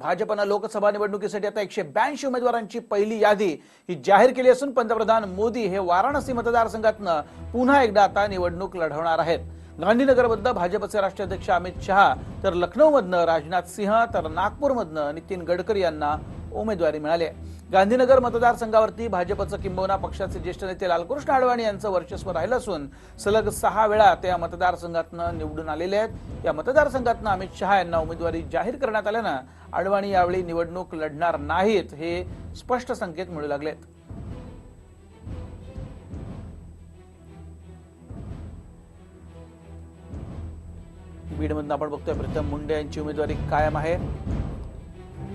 भाजपनं लोकसभा निवडणुकीसाठी आता एकशे ब्याऐंशी उमेदवारांची पहिली यादी ही जाहीर केली असून पंतप्रधान मोदी हे वाराणसी मतदारसंघातनं पुन्हा एकदा आता निवडणूक लढवणार आहेत. गांधीनगरमधनं भाजपचे राष्ट्राध्यक्ष अमित शहा तर लखनौमधनं राजनाथ सिंह तर नागपूरमधनं नितीन गडकरी यांना उमेदवारी मिळाली आहे. गांधीनगर मतदारसंघावरती भाजपचं किंबहुना पक्षाचे ज्येष्ठ नेते लालकृष्ण अडवाणी यांचं वर्चस्व राहिलं असून सलग सहा वेळा ते या मतदारसंघातनं निवडून आलेले आहेत. या मतदारसंघातनं अमित शहा यांना उमेदवारी जाहीर करण्यात आल्यानं अडवाणी यावेळी निवडणूक लढणार नाहीत हे स्पष्ट संकेत मिळू लागलेत. बीडमधून आपण बघतोय प्रीतम मुंडे यांची उमेदवारी कायम आहे.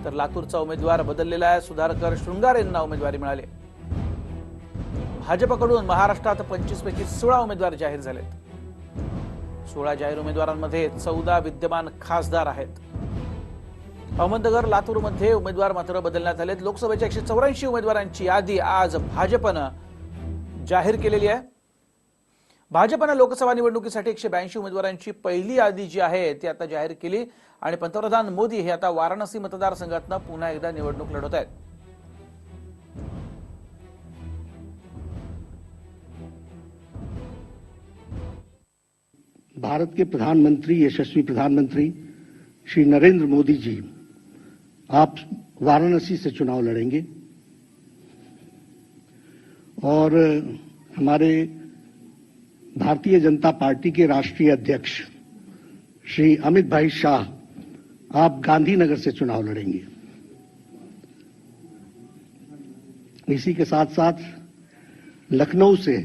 तर लातूरचा उमेदवार बदललेला आहे. सुधाकर शृंगार यांना उमेदवारी मिळाली. भाजपकडून महाराष्ट्रात पंचवीस पैकी सोळा उमेदवार जाहीर झालेत. सोळा जाहीर उमेदवारांमध्ये चौदा विद्यमान खासदार आहेत. अहमदनगर लातूरमध्ये उमेदवार मात्र बदलण्यात आलेत. लोकसभेच्या एकशे चौऱ्याऐंशी उमेदवारांची यादी आज भाजपनं जाहीर केलेली आहे. भाजपनं लोकसभा निवडणुकीसाठी एकशे ब्याऐंशी उमेदवारांची पहिली यादी जी आहे ती आता जाहीर केली. आणि पंतप्रधान मोदी हे आता वाराणसी मतदारसंघातनं पुन्हा एकदा निवडणूक लढवत आहेत. भारत के प्रधानमंत्री यशस्वी प्रधानमंत्री श्री नरेंद्र मोदी जी आप वाराणसी से चुनाव लड़ेंगे। और हमारे भारतीय जनता पार्टी के राष्ट्रीय अध्यक्ष श्री अमित भाई शाह आप गांधीनगर से चुनाव लड़ेंगे। इसी के साथ साथ लखनऊ से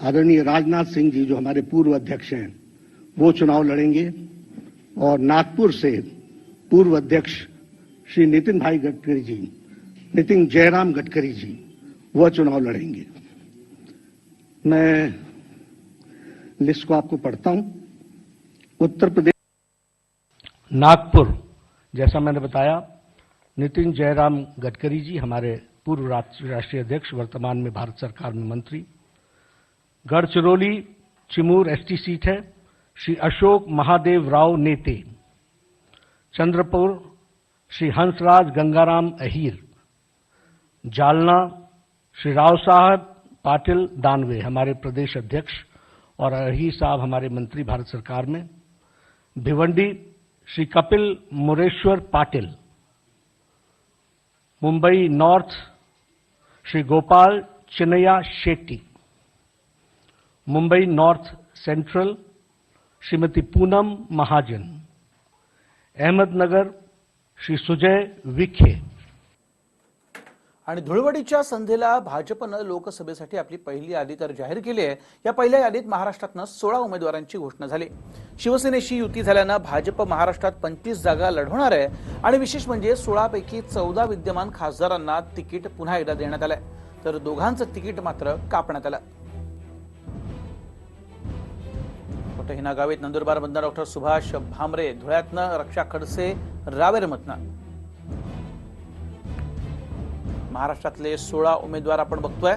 आदरणीय राजनाथ सिंह जी जो हमारे पूर्व अध्यक्ष हैं, वो चुनाव लड़ेंगे और नागपुर से पूर्व अध्यक्ष श्री नितिन भाई गडकरी जी, नितिन जयराम गडकरी जी, वह चुनाव लड़ेंगे। मैं लिस्ट को आपको पढ़ता हूँ। उत्तर प्रदेश नागपुर, जैसा मैंने बताया, नितिन जयराम गडकरी जी, हमारे पूर्व राष्ट्रीय अध्यक्ष, वर्तमान में भारत सरकार में मंत्री। गढ़चिरौली चिमूर एसटी सीट है। श्री अशोक महादेव राव नेते। चंद्रपुर, श्री हंसराज गंगाराम अहीर। जालना, श्री राव साहब, पाटिल दानवे, हमारे प्रदेश अध्यक्ष। और अहीर साहब हमारे मंत्री भारत सरकार में, Bhiwandi Shri Kapil Mureshwar Patil, Mumbai north Shri Gopal Chinnaiah Shetty, Mumbai north central Shrimati Poonam Mahajan, Ahmednagar Shri Sujay Vikhe आणि धुळवडीच्या संधीला भाजपनं लोकसभेसाठी आपली पहिली यादी तर जाहीर केली आहे. या पहिल्या यादीत महाराष्ट्रातनं सोळा उमेदवारांची घोषणा झाली. शिवसेनेशी युती झाल्यानं भाजप महाराष्ट्रात पंचवीस जागा लढवणार आहे. आणि विशेष म्हणजे सोळापैकी चौदा विद्यमान खासदारांना तिकीट पुन्हा एकदा देण्यात आलंय. तर दोघांचं तिकीट मात्र कापण्यात आलं. डॉक्टर हिना गावित नंदुरबारमधनं डॉक्टर सुभाष भामरे धुळ्यातनं रक्षा खडसे रावेरमधनं महाराष्ट्रातले सोळा उमेदवार आपण बघतोय.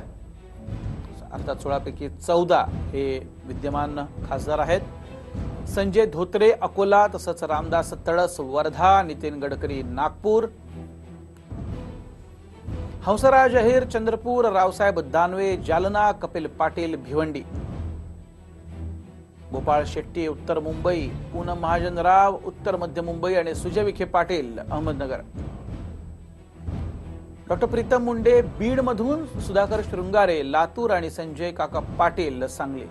अर्थात सोळापैकी चौदा हे विद्यमान खासदार आहेत. संजय धोत्रे अकोला तसंच रामदास तळस वर्धा नितीन गडकरी नागपूर. हंसराज अहिर चंद्रपूर रावसाहेब दानवे जालना कपिल पाटील भिवंडी. गोपाळ शेट्टी उत्तर मुंबई पूनम महाजन राव उत्तर मध्य मुंबई आणि सुजय विखे पाटील अहमदनगर. डॉक्टर प्रीतम मुंडे बीड मधून सुधाकर शृंगारे लातूर आणि संजय काका पाटील सांगली.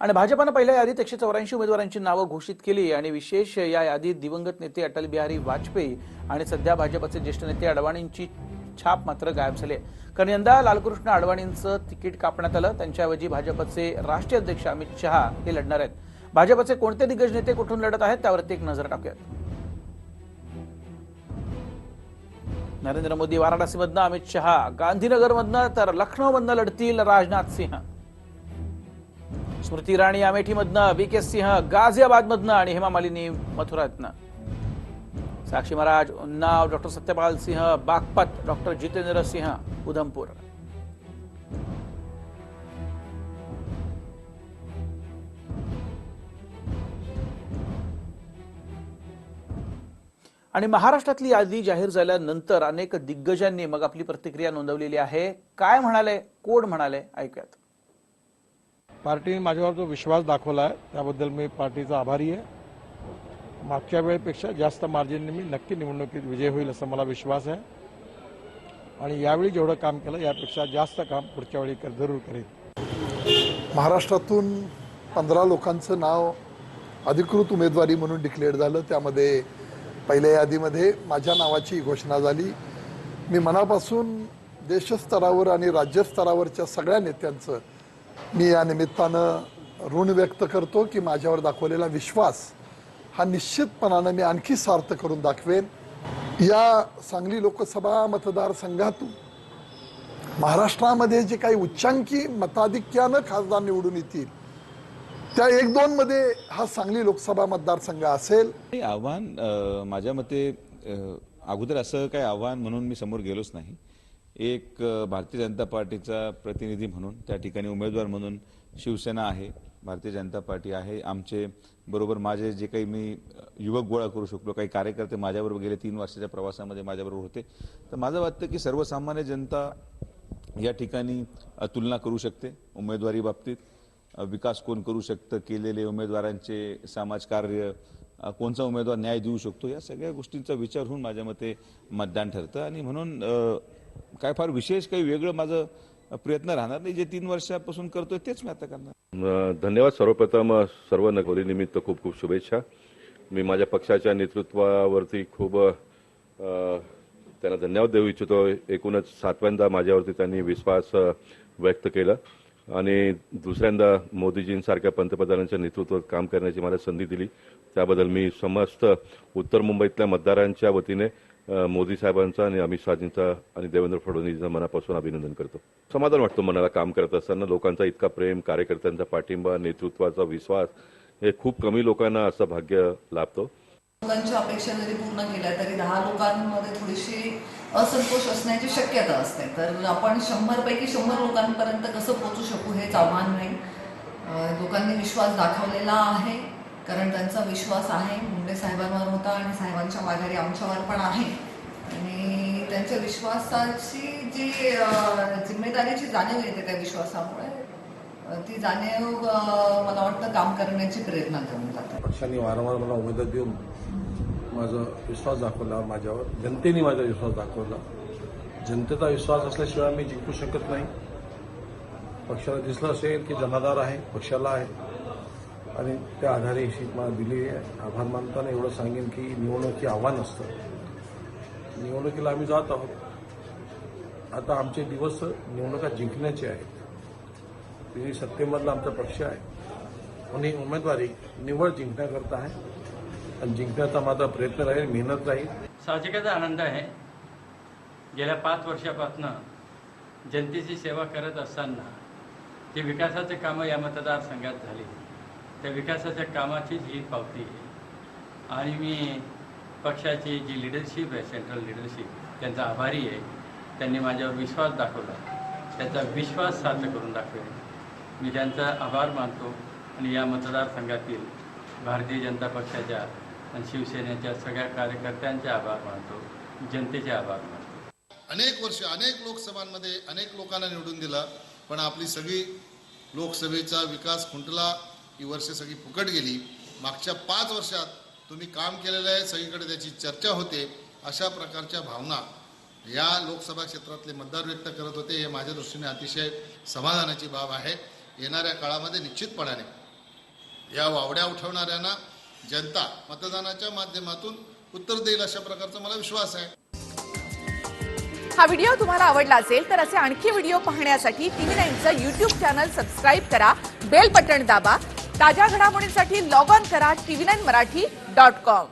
आणि भाजपानं पहिल्या यादीत एकशे चौऱ्याऐंशी उमेदवारांची नावं घोषित केली आणि विशेष या यादीत दिवंगत नेते अटल बिहारी वाजपेयी आणि सध्या भाजपचे ज्येष्ठ नेते अडवाणींची छाप मात्र गायब झाली कारण यंदा लालकृष्ण अडवाणींचं तिकीट कापण्यात आलं. त्यांच्याऐवजी भाजपचे राष्ट्रीय अध्यक्ष अमित शहा हे लढणार आहेत. भाजपचे कोणते दिग्गज नेते कुठून लढत आहेत त्यावरती एक नजर टाकूयात. नरेंद्र मोदी वाराणसीमधनं अमित शहा गांधीनगरमधनं तर लखनौमधनं लढतील राजनाथ सिंह. स्मृती इराणी अमेठीमधनं बी के सिंह गाझियाबादमधनं आणि Hema Malini मथुरातनं. Sakshi Maharaj Unnao doctor Satyapal Singh Baghpat doctor Jitendra Singh Udhampur. आणि महाराष्ट्रातली यादी जाहीर झाल्यानंतर अनेक दिग्गजांनी मग आपली प्रतिक्रिया नोंदवलेली आहे. काय म्हणाले? कोण म्हणाले? ऐकूयात. पार्टीने माझ्यावर जो विश्वास दाखवला आहे त्याबद्दल मी पार्टीचा आभारी आहे. मागच्या वेळेपेक्षा जास्त मार्जिनने मी नक्की निवडणुकीत विजय होईल असा मला विश्वास आहे. आणि यावेळी जेवढं काम केलं यापेक्षा जास्त काम पुढच्या वेळी कर- जरूर करेन. महाराष्ट्रातून पंधरा लोकांचं नाव अधिकृत उमेदवारी म्हणून डिक्लेअर झालं. त्यामध्ये पहिल्या यादीमध्ये माझ्या नावाची घोषणा झाली. मी मनापासून देशस्तरावर आणि राज्यस्तरावरच्या सगळ्या नेत्यांचं मी या निमित्तानं ऋण व्यक्त करतो की माझ्यावर दाखवलेला विश्वास हा निश्चितपणानं मी आणखी सार्थ करून दाखवेन. या सांगली लोकसभा मतदारसंघातून महाराष्ट्रामध्ये जे काही उच्चांकी मताधिक्यानं खासदार निवडून येतील त्या एक दोन मध्ये हा सांगली लोकसभा मतदारसंघ असेल. आव्हान माझ्या मते अगोदर असं काही आव्हान म्हणून मी समोर गेलोच नाही. एक भारतीय जनता पार्टीचा प्रतिनिधी म्हणून त्या ठिकाणी उमेदवार म्हणून शिवसेना आहे भारतीय जनता पार्टी आहे. आमचे बरोबर माझे जे काही मी युवक गोळा करू शकलो काही कार्यकर्ते माझ्याबरोबर गेले तीन वर्षाच्या प्रवासामध्ये माझ्याबरोबर होते. तर माझं वाटतं की सर्वसामान्य जनता या ठिकाणी तुलना करू शकते उमेदवारी बाबतीत. विकास कोण करू शकतं? केलेले उमेदवारांचे समाजकार्य अ, कोणचा उमेदवार न्याय देऊ शकतो? या सगळ्या गोष्टींचा विचार होऊन माझ्या मते मतदान ठरतं. आणि म्हणून काय फार विशेष काही वेगळं माझं प्रयत्न राहणार नाही. जे तीन वर्षापासून करतोय तेच मी आता करणार. धन्यवाद सर्वप्रथम सर्व निमित्त खूप खूप शुभेच्छा. मी माझ्या पक्षाच्या नेतृत्वावरती खूप त्यांना धन्यवाद देऊ इच्छितो. एकूणच सातव्यांदा माझ्यावरती त्यांनी विश्वास व्यक्त केला. आणि दुसऱ्यांदा मोदीजींसारख्या पंतप्रधानांच्या नेतृत्वात काम करण्याची मला संधी दिली. त्याबद्दल मी समस्त उत्तर मुंबईतल्या मतदारांच्या वतीने मोदी साहेबांचा आणि अमित शहाजींचा आणि देवेंद्र फडणवीसांचा मनापासून अभिनंदन करतो. समाधान वाटतो मनाला काम करत असताना लोकांचा इतका प्रेम कार्यकर्त्यांचा पाठिंबा नेतृत्वाचा विश्वास हे खूप कमी लोकांना असं भाग्य लाभतो. लोकांच्या अपेक्षा जरी पूर्ण केल्या तरी दहा लोकांमध्ये थोडीशी असंतोष असण्याची शक्यता असते. तर आपण शंभरपैकी शंभर लोकांपर्यंत कसं पोचू शकू हेच आव्हान नाही लोकांनी विश्वास दाखवलेला आहे. कारण त्यांचा विश्वास आहे. मुंडे साहेबांवर होता आणि साहेबांच्या माघारी आमच्यावर पण आहे. आणि त्यांच्या विश्वासाची जी जिम्मेदारीची जाणीव येते त्या विश्वासामुळे ती जाणीव मला वाटतं काम करण्याची प्रेरणा देऊन जाते. पक्षाने वारंवार मला उमेदवार देऊन माझा विश्वास दाखवला माझ्यावर जनतेने माझा विश्वास दाखवला. जनतेचा विश्वास असल्याशिवाय मी जिंकू शकत नाही. पक्षाला दिसलं असेल की जनाधार आहे पक्षाला आहे. आणि त्या आधारे ही सीट मला दिली आहे. आभार मानताना एवढं सांगेन की निवडणुकी आव्हान असतं. निवडणुकीला आम्ही जात आहोत. आता आमचे दिवस निवडणुका जिंकण्याचे आहेत. ती सत्तेमधला आमचा पक्ष आहे. आणि उमेदवारी निवड जिंकण्याकरता आहे. आणि जिंकण्याचा माझा प्रयत्न राहील मेहनत राहील. साहजिकच आनंद आहे. गेल्या पाच वर्षापासून जनतेची सेवा करत असताना जे विकासाचे कामं या मतदारसंघात झाली. त्या विकासाच्या कामाचीच ही पावती आहे. आणि मी पक्षाची जी लिडरशिप आहे सेंट्रल लिडरशिप त्यांचा आभारी आहे. त्यांनी माझ्यावर विश्वास दाखवला. त्याचा विश्वास साध्य करून दाखवेल. मी त्यांचा आभार मानतो. आणि या मतदारसंघातील भारतीय जनता पक्षाच्या आणि शिवसेनेच्या सगळ्या कार्यकर्त्यांचे आभार मानतो जनतेचे आभार मानतो. अनेक वर्ष अनेक लोकसभांमध्ये अनेक लोकांना निवडून दिलं पण आपली सगळी लोकसभेचा विकास खुंटला ही वर्ष सगळी फुकट गेली. मागच्या पाच वर्षात तुम्ही काम केलेलं आहे सगळीकडे त्याची चर्चा होते अशा प्रकारच्या भावना या लोकसभा क्षेत्रातले मतदार व्यक्त करत होते हे माझ्या दृष्टीने अतिशय समाधानाची बाब आहे. येणाऱ्या काळामध्ये निश्चितपणाने या वावड्या उठवणाऱ्यांना जनता मतदानाच्या माध्यमातून उत्तर देईल अशा प्रकारचा मला विश्वास आहे. हा व्हिडिओ तुम्हाला आवडला असेल तर असे आणखी व्हिडिओ पाहण्यासाठी टीव्ही नाईनचं युट्यूब चॅनल सबस्क्राईब करा बेल बटन दाबा ताज्या घडामोडींसाठी लॉग ऑन करा TV nine Marathi dot com